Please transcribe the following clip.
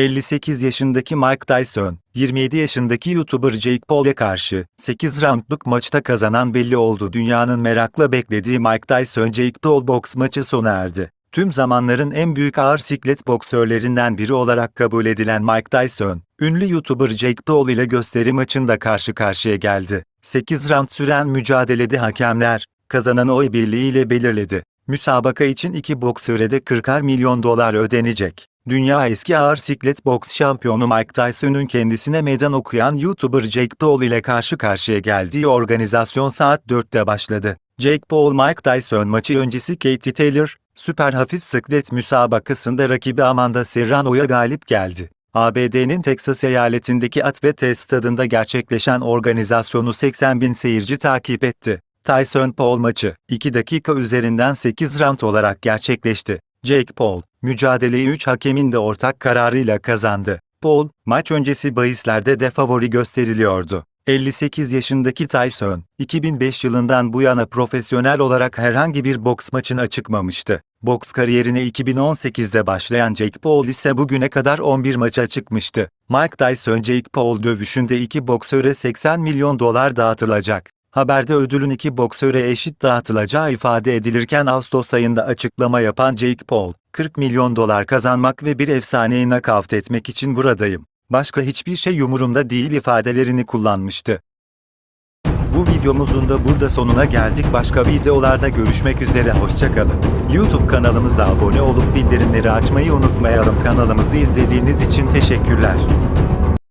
58 yaşındaki Mike Tyson, 27 yaşındaki YouTuber Jake Paul'e karşı 8 roundluk maçta kazanan belli oldu. Dünyanın merakla beklediği Mike Tyson-Jake Paul boks maçı sona erdi. Tüm zamanların en büyük ağır siklet boksörlerinden biri olarak kabul edilen Mike Tyson, ünlü YouTuber Jake Paul ile gösteri maçında karşı karşıya geldi. 8 round süren mücadelede hakemler, kazananı oy birliğiyle belirledi. Müsabaka için iki boksöre de 40'ar milyon dolar ödenecek. Dünya eski ağır siklet boks şampiyonu Mike Tyson'un kendisine meydan okuyan YouTuber Jake Paul ile karşı karşıya geldiği organizasyon saat 4'te başladı. Jake Paul Mike Tyson maçı öncesi Katie Taylor, süper hafif siklet müsabakasında rakibi Amanda Serrano'ya galip geldi. ABD'nin Texas eyaletindeki Atwete stadında gerçekleşen organizasyonu 80 bin seyirci takip etti. Tyson-Paul maçı, 2 dakika üzerinden 8 round olarak gerçekleşti. Jake Paul, mücadeleyi 3 hakemin de ortak kararıyla kazandı. Paul, maç öncesi bahislerde de favori gösteriliyordu. 58 yaşındaki Tyson, 2005 yılından bu yana profesyonel olarak herhangi bir boks maçına çıkmamıştı. Boks kariyerine 2018'de başlayan Jake Paul ise bugüne kadar 11 maça çıkmıştı. Mike Tyson Jake Paul dövüşünde iki boksöre 80 milyon dolar dağıtılacak. Haberde ödülün iki boksöre eşit dağıtılacağı ifade edilirken Ağustos ayında açıklama yapan Jake Paul, 40 milyon dolar kazanmak ve bir efsaneyi nakavt etmek için buradayım. Başka hiçbir şey umurumda değil ifadelerini kullanmıştı. Bu videomuzun da burada sonuna geldik. Başka videolarda görüşmek üzere. Hoşçakalın. YouTube kanalımıza abone olup bildirimleri açmayı unutmayalım. Kanalımızı izlediğiniz için teşekkürler.